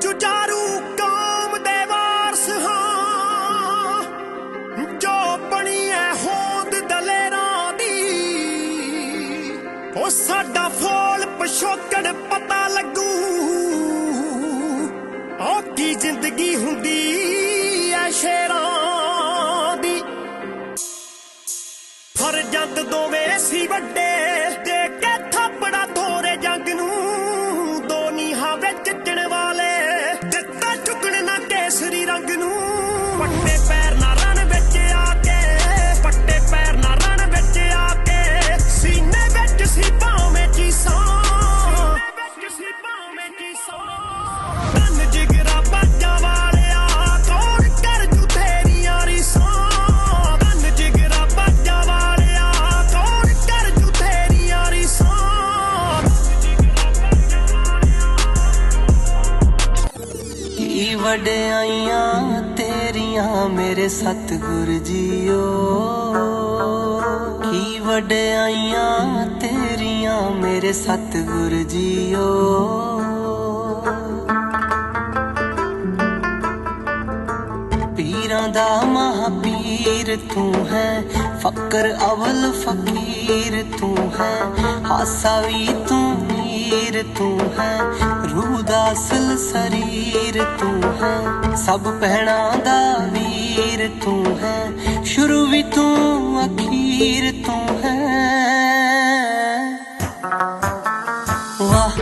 ਜੁਝਾਰੂ ਕੌਮ ਦੇ ਵਾਰਸ ਹਾਂ। ਜੋ ਬਣੀ ਐ ਹੋਂਦ ਦਲੇਰਾਂ ਦੀ, ਉਹ ਸਾਡਾ ਫੋਲ ਪਿਛੋਕੜ ਪਤਾ ਲੱਗੂ। ਉਹ ਕੀ ਜ਼ਿੰਦਗੀ ਹੁੰਦੀ ਐ ਸ਼ੇਰਾਂ ਦੀ? ਫਰਜ਼ੰਦ ਦੋਵੇਂ ਸੀ ਵੱਡੇ ਪੱਟੇ ਪੈਰ ਨਾ ਰਣ ਵਿੱਚ ਆ ਕੇ ਪੱਟੇ ਪੈਰ ਨਾ ਰਣ ਵਿੱਚ ਆ ਕੇ। ਸੀਨੇ ਵਿੱਚ ਸੀ ਭਾਵੇਂ ਚੀਸਾਂ ਵਿੱਚ ਸੀ ਭਾਵੇਂ ਚੀਸਾਂ ਤਨ ਜਿਗਰਾ ਬੱਜਾ ਵਾਲਿਆ, ਕੌਣ ਕਰ ਜੂ ਤੇਰੀਆਂ ਰੀਸਾਂ? ਤਨ ਜਿਗਰਾ ਬੱਜਾ ਵਾਲਿਆ, ਕੌਣ ਕਰ ਜੂ ਤੇਰੀਆਂ ਰੀਸਾਂ? ਕੀ ਵਡਿਆਈਆਂ ਤੇਰੀਆਂ ਮੇਰੇ ਸਤਿਗੁਰ ਜੀਓ? ਕੀ ਵਡਿਆਈਆਂ ਤੇਰੀਆਂ ਮੇਰੇ ਸਤਿਗੁਰ ਜੀਓ? ਪੀਰਾਂ ਦਾ ਮਹਾਪੀਰ ਤੂੰ ਹੈ, ਫਕਰ ਅਵਲ ਫਕੀਰ ਤੂੰ ਹੈ, ਹਾਸਾ ਵੀ ਤੂੰ ਮੀਰ ਤੂੰ ਹੈ, ਰੂਹ ਦਾ ਅਸਲ ਸਰੀਰ ਤੂੰ ਹੈ, ਸਭ ਪਹਿਣਾ ਦਾ ਵੀਰ ਤੂੰ ਹੈ, ਸ਼ੁਰੂ ਵੀ ਤੂੰ, ਅਖੀਰ ਤੂੰ ਹੈ। ਵਾਹ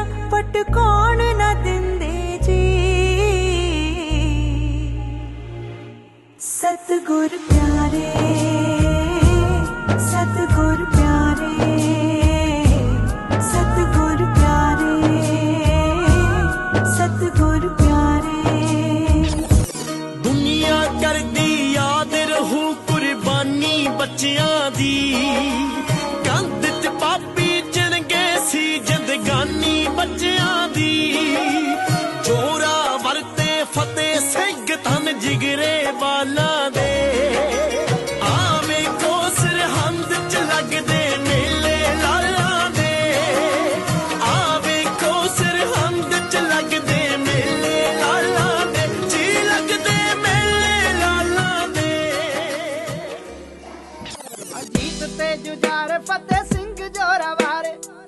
ਬੱਚਿਆਂ ਦੀ। ਕੰਧ ਤੇ ਪਾਪੀ ਚਿਣਗੇ ਸੀ ਜਿੰਦਗਾਨੀ ਬੱਚਿਆਂ ਦੀ। ਜੋਰਾ ਵਰਤੇ ਫਤਿਹ ਸਿੰਘ ਤਨ ਜਿਗਰੇ ਵਾਲਾ। ਅਜੀਤ ਤੇ ਜੁਝਾਰ ਫਤਿਹ ਸਿੰਘ ਜੋਰਾਵਾਰ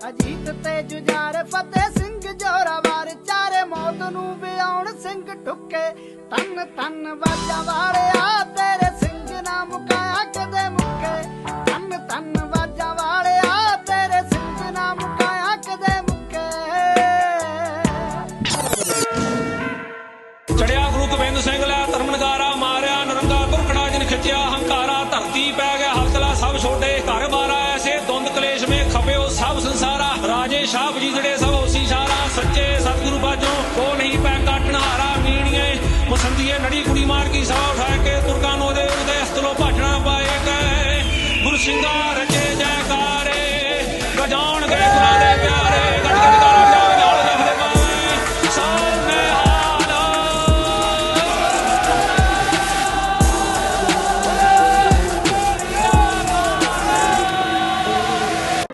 ਅਜੀਤ ਤੇ ਜੁਝਾਰ ਫਤਿਹ ਸਿੰਘ ਜੋਰਾਵਾਰ ਚਾਰੇ ਮੌਤ ਨੂੰ ਵਿਆਉਣ ਸਿੰਘ ਠੁੱਕੇ। ਤਨ ਤਨ ਵਾਜਾਂ ਵਾਲਿਆ, ਤੇਰੇ ਸਿੰਘ ਨਾ ਮੁਕਾਇਆ ਕਦੇ ਮੁੱਕੇ। ਤਨ ਤਨ ਵਾਜਾਂ ਵਾਲਿਆ, ਤੇਰੇ ਸਿੰਘ ਨਾ ਮੁਕਾਇਆ ਕਦੇ ਮੁੱਕੇ। ਚੜਿਆ ਗੁਰੂ ਗੋਬਿੰਦ ਸਿੰਘ ਲੈ ਧਰਮ ਮਾਰਿਆ ਨਰੰਗਾ ਤੁਰਕੜਾ ਜਿਨ ਖਿੱਚਿਆ, ਹੰਕਾਰਾ ਧਰਤੀ ਪੈ ਗਿਆ ਥਾਪਿਓ ਸਭ ਸੰਸਾਰਾ, ਰਾਜੇ ਸ਼ਾਹ ਵਜੀਦੜੇ ਸਭ ਉਸੀ ਸਾਰਾ, ਸੱਚੇ ਸਤਿਗੁਰੂ ਬਾਝੋਂ ਕੋ ਨਹੀਂ ਪੈ ਕਾਟਣ ਹਾਰਾ ਮੀਣੀਏ। ਮਸੰਦੀਏ ਨੜੀ ਕੁੜੀ ਮਾਰ ਕੀ ਸਵਾ ਉਠਾ ਕੇ ਤੁਰਕਾਂ ਨੋ ਦੇ ਉਦੇ ਅਸਤਲੋ ਭਾਟਣਾ ਪਾਏ ਕੈ। ਗੁਰ ਸਿੰਘਾ ਰਚੇ ਜੈਕਾਰੇ ਗਜਾਉਣ